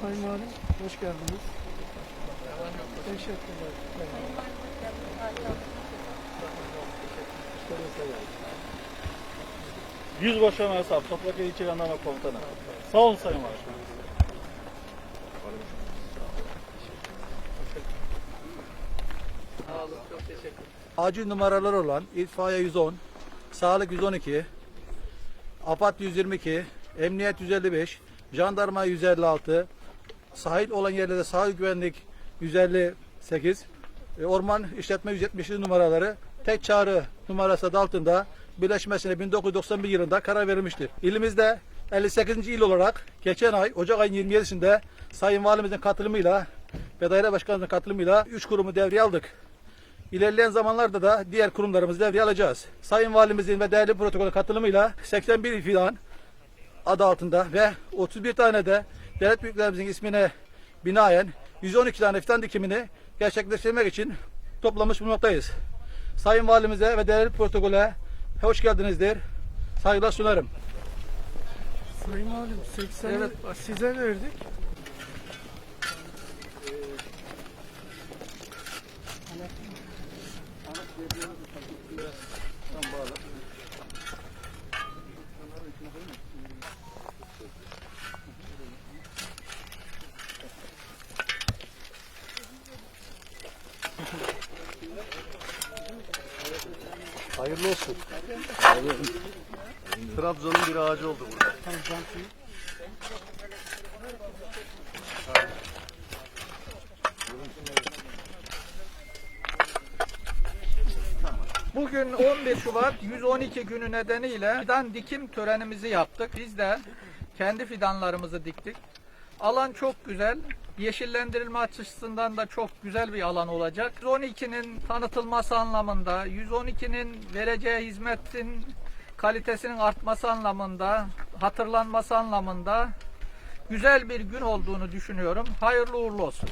Sayın Valim, hoş geldiniz. Teşekkürler. Yüzbaşı Ömer Sap, Toprak İlçe Jandarma Komutanı. Sağ olun Sayın Valim. Sağ olun, çok teşekkür Acil numaraları olan itfaiye 110, sağlık 112, AFAD 122, emniyet 155, jandarma 156, sahil olan yerlerde sahil güvenlik 158, e, orman işletme 170 numaraları tek çağrı numarası adı altında birleşmesine 1991 yılında karar verilmiştir. İlimizde 58. il olarak geçen ay Ocak ayının 27'sinde Sayın Valimizin katılımıyla ve daire başkanımızın katılımıyla 3 kurumu devreye aldık. İlerleyen zamanlarda da diğer kurumlarımızı devreye alacağız. Sayın Valimizin ve değerli protokol katılımıyla 81 filan adı altında ve 31 tane de devlet büyüklerimizin ismine binaen 112 tane fidan dikimini gerçekleştirmek için toplamış bulunmaktayız. Sayın Valimize ve değerli protokole hoş geldinizdir. Saygılar sunarım. Sayın Valim, 80 Evet. size verdik. Hayırlı olsun. Trabzon'un bir ağacı oldu burada. Bugün 11 Şubat 112 günü nedeniyle fidan dikim törenimizi yaptık. Biz de kendi fidanlarımızı diktik. Alan çok güzel. Yeşillendirilme açısından da çok güzel bir alan olacak. 112'nin tanıtılması anlamında, 112'nin vereceği hizmetin kalitesinin artması anlamında, hatırlanması anlamında güzel bir gün olduğunu düşünüyorum. Hayırlı uğurlu olsun.